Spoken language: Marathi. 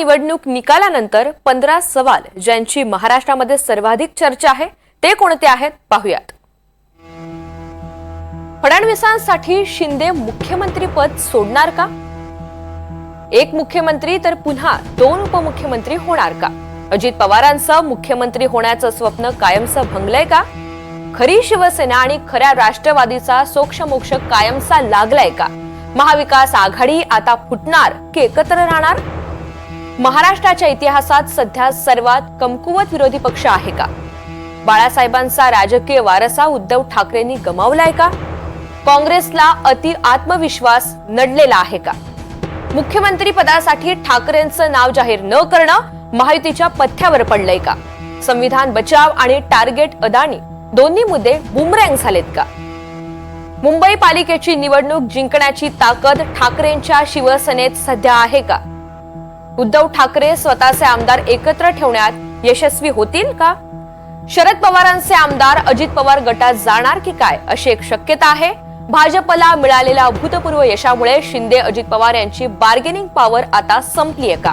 निवडणूक निकालानंतर पंधरा सवाल ज्यांची महाराष्ट्रामध्ये सर्वाधिक चर्चा आहे ते कोणते आहेत पाहुयात. फडणवीसांसाठी शिंदे मुख्यमंत्री पद सोडणार का? एक मुख्यमंत्री तर पुन्हा दोन उपमुख्यमंत्री होणार का? अजित पवारांचं मुख्यमंत्री होण्याचं स्वप्न कायमचं भंगलंय का? खरी शिवसेना आणि खऱ्या राष्ट्रवादीचा सोक्षमोक्ष कायमचा लागलाय का? महाविकास आघाडी आता फुटणार की एकत्र राहणार? महाराष्ट्राच्या इतिहासात सध्या सर्वात कमकुवत विरोधी पक्ष आहे का? बाळासाहेबांचा राजकीय वारसा उद्धव ठाकरेंनी गमावलाय का? काँग्रेसला अति आत्मविश्वास नडलेला आहे का? मुख्यमंत्री पदासाठी ठाकरेंचं नाव जाहीर न करणं महायुतीच्या पथ्यावर पडलंय का? संविधान बचाव आणि टार्गेट अदानी दोन्ही मुद्दे बुमरँग झालेत का? मुंबई पालिकेची निवडणूक जिंकण्याची ताकद ठाकरेंच्या शिवसेनेत सध्या आहे का? उद्धव ठाकरे स्वतःचे आमदार एकत्र ठेवण्यात यशस्वी होतील का? शरद पवारांचे आमदार अजित पवार गटात जाणार की काय अशी एक शक्यता आहे? भाजपला मिळालेल्या अभूतपूर्व यशामुळे शिंदे अजित पवार यांची बार्गेनिंग पॉवर आता संपलीय का?